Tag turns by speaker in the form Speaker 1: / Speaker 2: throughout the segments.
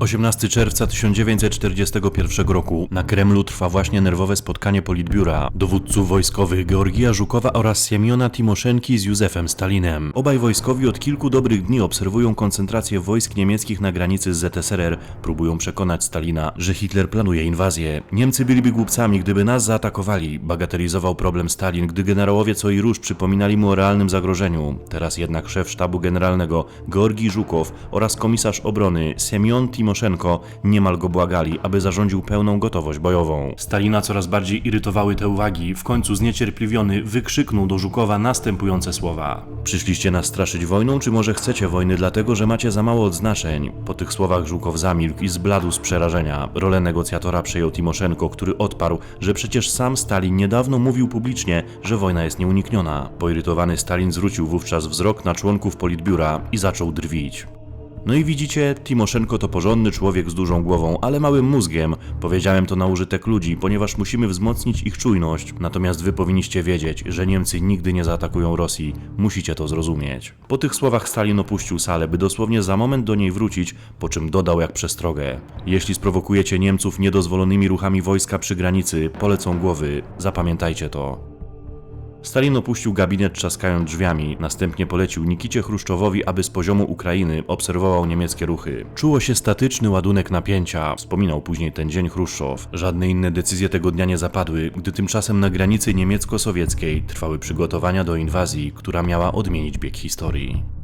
Speaker 1: 18 czerwca 1941 roku na Kremlu trwa właśnie nerwowe spotkanie Politbiura dowódców wojskowych Georgija Żukowa oraz Siemiona Timoszenki z Józefem Stalinem. Obaj wojskowi od kilku dobrych dni obserwują koncentrację wojsk niemieckich na granicy z ZSRR, próbują przekonać Stalina, że Hitler planuje inwazję. Niemcy byliby głupcami, gdyby nas zaatakowali, bagatelizował problem Stalin, gdy generałowie co i róż przypominali mu o realnym zagrożeniu. Teraz jednak szef sztabu generalnego Georgij Żukow oraz komisarz obrony Siemion Timoszenko niemal go błagali, aby zarządził pełną gotowość bojową. Stalina coraz bardziej irytowały te uwagi. W końcu zniecierpliwiony wykrzyknął do Żukowa następujące słowa. Przyszliście nas straszyć wojną, czy może chcecie wojny dlatego, że macie za mało odznaczeń? Po tych słowach Żukow zamilkł i zbladł z przerażenia. Rolę negocjatora przejął Timoszenko, który odparł, że przecież sam Stalin niedawno mówił publicznie, że wojna jest nieunikniona. Poirytowany Stalin zwrócił wówczas wzrok na członków Politbiura i zaczął drwić. No i widzicie, Timoszenko to porządny człowiek z dużą głową, ale małym mózgiem. Powiedziałem to na użytek ludzi, ponieważ musimy wzmocnić ich czujność. Natomiast wy powinniście wiedzieć, że Niemcy nigdy nie zaatakują Rosji. Musicie to zrozumieć. Po tych słowach Stalin opuścił salę, by dosłownie za moment do niej wrócić, po czym dodał jak przestrogę. Jeśli sprowokujecie Niemców niedozwolonymi ruchami wojska przy granicy, polecą głowy. Zapamiętajcie to. Stalin opuścił gabinet trzaskając drzwiami, następnie polecił Nikicie Chruszczowowi, aby z poziomu Ukrainy obserwował niemieckie ruchy. Czuło się statyczny ładunek napięcia, wspominał później ten dzień Chruszczow. Żadne inne decyzje tego dnia nie zapadły, gdy tymczasem na granicy niemiecko-sowieckiej trwały przygotowania do inwazji, która miała odmienić bieg historii.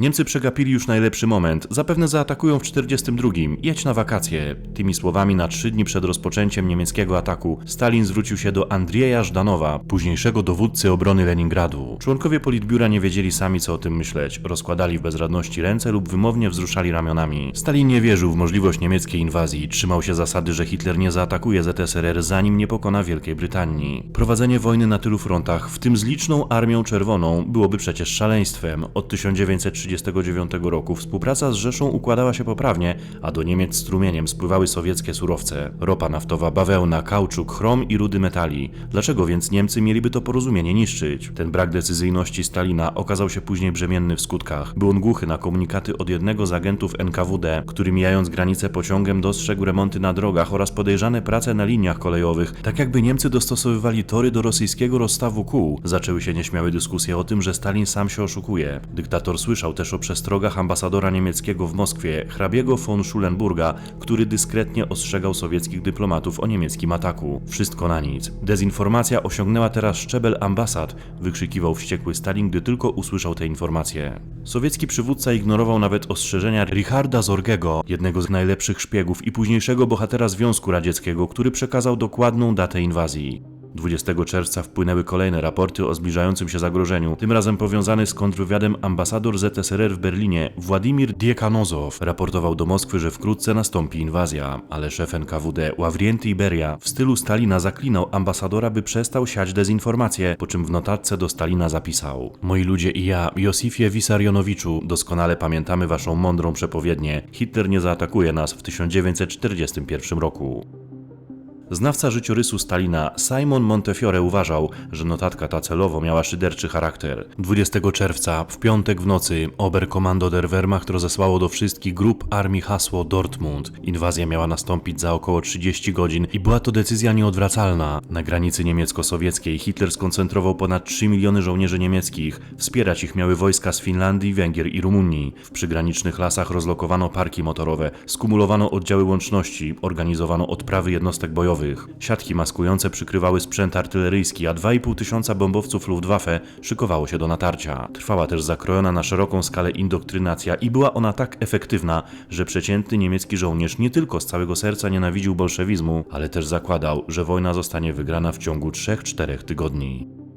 Speaker 1: Niemcy przegapili już najlepszy moment. Zapewne zaatakują w 42. Jedź na wakacje. Tymi słowami na trzy dni przed rozpoczęciem niemieckiego ataku Stalin zwrócił się do Andrieja Żdanowa, późniejszego dowódcy obrony Leningradu. Członkowie Politbiura nie wiedzieli sami co o tym myśleć. Rozkładali w bezradności ręce lub wymownie wzruszali ramionami. Stalin nie wierzył w możliwość niemieckiej inwazji. Trzymał się zasady, że Hitler nie zaatakuje ZSRR zanim nie pokona Wielkiej Brytanii. Prowadzenie wojny na tylu frontach, w tym z liczną Armią Czerwoną, byłoby przecież szaleństwem. Od 1930 1939 roku współpraca z Rzeszą układała się poprawnie, a do Niemiec strumieniem spływały sowieckie surowce. Ropa naftowa, bawełna, kauczuk, chrom i rudy metali. Dlaczego więc Niemcy mieliby to porozumienie niszczyć? Ten brak decyzyjności Stalina okazał się później brzemienny w skutkach. Był on głuchy na komunikaty od jednego z agentów NKWD, który mijając granicę pociągiem dostrzegł remonty na drogach oraz podejrzane prace na liniach kolejowych, tak jakby Niemcy dostosowywali tory do rosyjskiego rozstawu kół. Zaczęły się nieśmiałe dyskusje o tym, że Stalin sam się oszukuje. Dyktator słyszał też o przestrogach ambasadora niemieckiego w Moskwie, hrabiego von Schulenburga, który dyskretnie ostrzegał sowieckich dyplomatów o niemieckim ataku. Wszystko na nic. Dezinformacja osiągnęła teraz szczebel ambasad, wykrzykiwał wściekły Stalin, gdy tylko usłyszał te informacje. Sowiecki przywódca ignorował nawet ostrzeżenia Richarda Zorgego, jednego z najlepszych szpiegów i późniejszego bohatera Związku Radzieckiego, który przekazał dokładną datę inwazji. 20 czerwca wpłynęły kolejne raporty o zbliżającym się zagrożeniu, tym razem powiązany z kontrwywiadem ambasador ZSRR w Berlinie Władimir Diekanozow raportował do Moskwy, że wkrótce nastąpi inwazja, ale szef NKWD Ławrienty Iberia w stylu Stalina zaklinał ambasadora, by przestał siać dezinformacje, po czym w notatce do Stalina zapisał Moi ludzie i ja, Josifie Wisarionowiczu, doskonale pamiętamy waszą mądrą przepowiednię. Hitler nie zaatakuje nas w 1941 roku. Znawca życiorysu Stalina Simon Montefiore uważał, że notatka ta celowo miała szyderczy charakter. 20 czerwca, w piątek w nocy, Oberkommando der Wehrmacht rozesłało do wszystkich grup armii hasło Dortmund. Inwazja miała nastąpić za około 30 godzin i była to decyzja nieodwracalna. Na granicy niemiecko-sowieckiej Hitler skoncentrował ponad 3 miliony żołnierzy niemieckich. Wspierać ich miały wojska z Finlandii, Węgier i Rumunii. W przygranicznych lasach rozlokowano parki motorowe, skumulowano oddziały łączności, organizowano odprawy jednostek bojowych, Siatki maskujące przykrywały sprzęt artyleryjski, a 2,5 tysiąca bombowców Luftwaffe szykowało się do natarcia. Trwała też zakrojona na szeroką skalę indoktrynacja i była ona tak efektywna, że przeciętny niemiecki żołnierz nie tylko z całego serca nienawidził bolszewizmu, ale też zakładał, że wojna zostanie wygrana w ciągu 3-4 tygodni.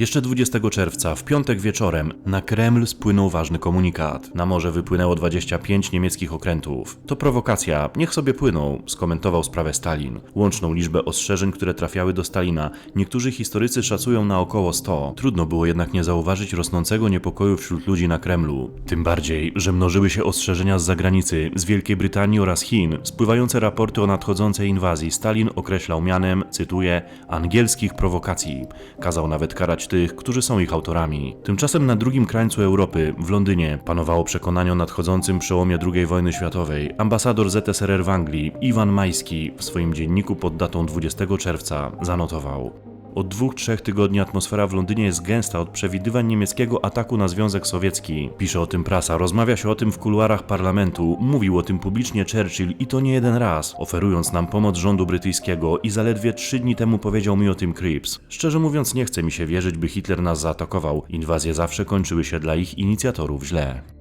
Speaker 1: Jeszcze 20 czerwca, w piątek wieczorem, na Kreml spłynął ważny komunikat. Na morze wypłynęło 25 niemieckich okrętów. To prowokacja, niech sobie płyną, skomentował sprawę Stalin. Łączną liczbę ostrzeżeń, które trafiały do Stalina, niektórzy historycy szacują na około 100. Trudno było jednak nie zauważyć rosnącego niepokoju wśród ludzi na Kremlu. Tym bardziej, że mnożyły się ostrzeżenia z zagranicy, z Wielkiej Brytanii oraz Chin. Spływające raporty o nadchodzącej inwazji Stalin określał mianem, cytuję, angielskich prowokacji. Kazał nawet karać tych, którzy są ich autorami. Tymczasem na drugim krańcu Europy, w Londynie, panowało przekonanie o nadchodzącym przełomie II wojny światowej. Ambasador ZSRR w Anglii, Iwan Majski, w swoim dzienniku pod datą 20 czerwca zanotował. Od dwóch, trzech tygodni atmosfera w Londynie jest gęsta od przewidywań niemieckiego ataku na Związek Sowiecki. Pisze o tym prasa, rozmawia się o tym w kuluarach parlamentu, mówił o tym publicznie Churchill i to nie jeden raz, oferując nam pomoc rządu brytyjskiego i zaledwie trzy dni temu powiedział mi o tym Cripps. Szczerze mówiąc nie chce mi się wierzyć, by Hitler nas zaatakował. Inwazje zawsze kończyły się dla ich inicjatorów źle.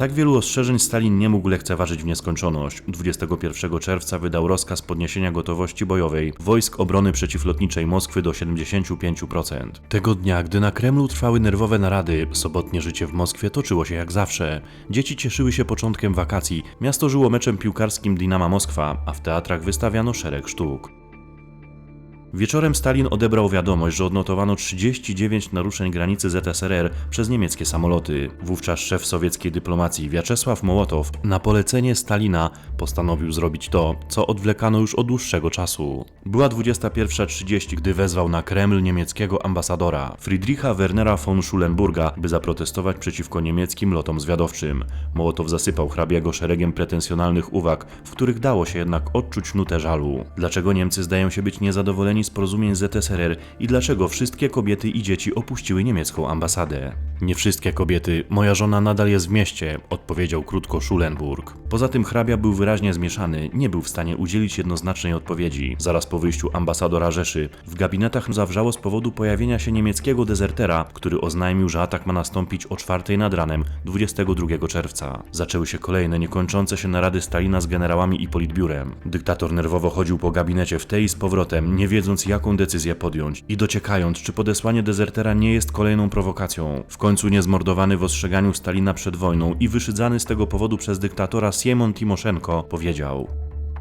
Speaker 1: Tak wielu ostrzeżeń Stalin nie mógł lekceważyć w nieskończoność. 21 czerwca wydał rozkaz podniesienia gotowości bojowej wojsk obrony przeciwlotniczej Moskwy do 75%. Tego dnia, gdy na Kremlu trwały nerwowe narady, sobotnie życie w Moskwie toczyło się jak zawsze. Dzieci cieszyły się początkiem wakacji, miasto żyło meczem piłkarskim Dinama Moskwa, a w teatrach wystawiano szereg sztuk. Wieczorem Stalin odebrał wiadomość, że odnotowano 39 naruszeń granicy ZSRR przez niemieckie samoloty. Wówczas szef sowieckiej dyplomacji Wiaczesław Mołotow na polecenie Stalina postanowił zrobić to, co odwlekano już od dłuższego czasu. Była 21.30, gdy wezwał na Kreml niemieckiego ambasadora Friedricha Wernera von Schulenburga, by zaprotestować przeciwko niemieckim lotom zwiadowczym. Mołotow zasypał hrabiego szeregiem pretensjonalnych uwag, w których dało się jednak odczuć nutę żalu. Dlaczego Niemcy zdają się być niezadowoleni z porozumień ZSRR i dlaczego wszystkie kobiety i dzieci opuściły niemiecką ambasadę. Nie wszystkie kobiety, moja żona nadal jest w mieście, odpowiedział krótko Schulenburg. Poza tym hrabia był wyraźnie zmieszany, nie był w stanie udzielić jednoznacznej odpowiedzi. Zaraz po wyjściu ambasadora Rzeszy, w gabinetach zawrzało z powodu pojawienia się niemieckiego dezertera, który oznajmił, że atak ma nastąpić o czwartej nad ranem 22 czerwca. Zaczęły się kolejne niekończące się narady Stalina z generałami i politbiurem. Dyktator nerwowo chodził po gabinecie w tej i z powrotem, nie wiedząc jaką decyzję podjąć i dociekając, czy podesłanie dezertera nie jest kolejną prowokacją. W końcu niezmordowany w ostrzeganiu Stalina przed wojną i wyszydzany z tego powodu przez dyktatora Siemon Timoszenko powiedział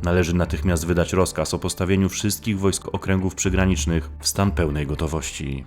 Speaker 1: Należy natychmiast wydać rozkaz o postawieniu wszystkich wojsk okręgów przygranicznych w stan pełnej gotowości.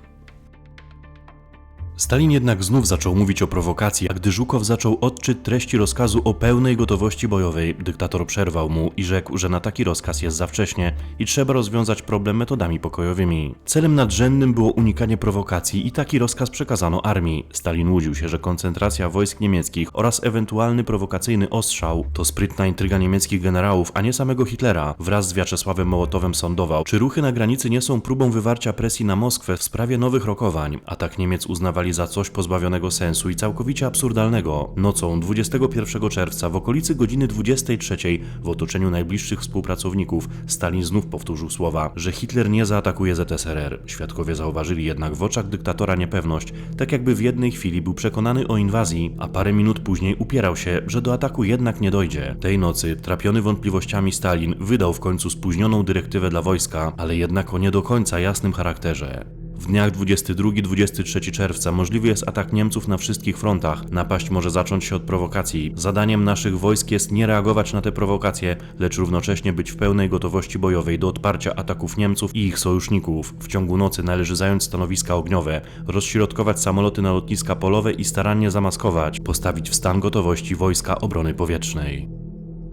Speaker 1: Stalin jednak znów zaczął mówić o prowokacji, a gdy Żukow zaczął odczyt treści rozkazu o pełnej gotowości bojowej, dyktator przerwał mu i rzekł, że na taki rozkaz jest za wcześnie i trzeba rozwiązać problem metodami pokojowymi. Celem nadrzędnym było unikanie prowokacji i taki rozkaz przekazano armii. Stalin łudził się, że koncentracja wojsk niemieckich oraz ewentualny prowokacyjny ostrzał to sprytna intryga niemieckich generałów, a nie samego Hitlera. Wraz z Wiaczesławem Mołotowem sądował, czy ruchy na granicy nie są próbą wywarcia presji na Moskwę w sprawie nowych rokowań. Atak Niemiec uznawali za coś pozbawionego sensu i całkowicie absurdalnego. Nocą 21 czerwca w okolicy godziny 23 w otoczeniu najbliższych współpracowników Stalin znów powtórzył słowa, że Hitler nie zaatakuje ZSRR. Świadkowie zauważyli jednak w oczach dyktatora niepewność, tak jakby w jednej chwili był przekonany o inwazji, a parę minut później upierał się, że do ataku jednak nie dojdzie. Tej nocy, trapiony wątpliwościami Stalin, wydał w końcu spóźnioną dyrektywę dla wojska, ale jednak o nie do końca jasnym charakterze. W dniach 22-23 czerwca możliwy jest atak Niemców na wszystkich frontach. Napaść może zacząć się od prowokacji. Zadaniem naszych wojsk jest nie reagować na te prowokacje, lecz równocześnie być w pełnej gotowości bojowej do odparcia ataków Niemców i ich sojuszników. W ciągu nocy należy zająć stanowiska ogniowe, rozśrodkować samoloty na lotniska polowe i starannie zamaskować, postawić w stan gotowości wojska obrony powietrznej.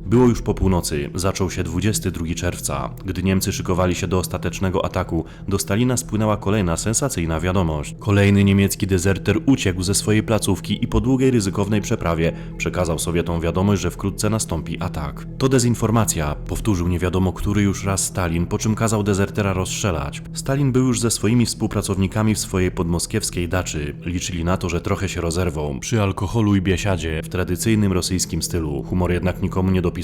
Speaker 1: Było już po północy, zaczął się 22 czerwca. Gdy Niemcy szykowali się do ostatecznego ataku, do Stalina spłynęła kolejna sensacyjna wiadomość. Kolejny niemiecki dezerter uciekł ze swojej placówki i po długiej ryzykownej przeprawie przekazał Sowietom wiadomość, że wkrótce nastąpi atak. To dezinformacja, powtórzył nie wiadomo który już raz Stalin, po czym kazał dezertera rozstrzelać. Stalin był już ze swoimi współpracownikami w swojej podmoskiewskiej daczy. Liczyli na to, że trochę się rozerwą przy alkoholu i biesiadzie w tradycyjnym rosyjskim stylu. Humor jednak nikomu nie dopisał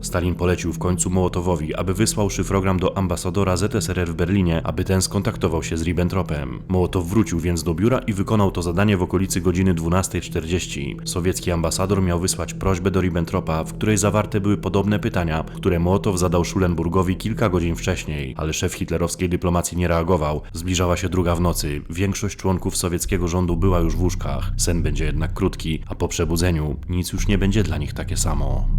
Speaker 1: Stalin polecił w końcu Mołotowowi, aby wysłał szyfrogram do ambasadora ZSRR w Berlinie, aby ten skontaktował się z Ribbentropem. Mołotow wrócił więc do biura i wykonał to zadanie w okolicy godziny 12.40. Sowiecki ambasador miał wysłać prośbę do Ribbentropa, w której zawarte były podobne pytania, które Mołotow zadał Schulenburgowi kilka godzin wcześniej, ale szef hitlerowskiej dyplomacji nie reagował. Zbliżała się druga w nocy. Większość członków sowieckiego rządu była już w łóżkach. Sen będzie jednak krótki, a po przebudzeniu nic już nie będzie dla nich takie samo.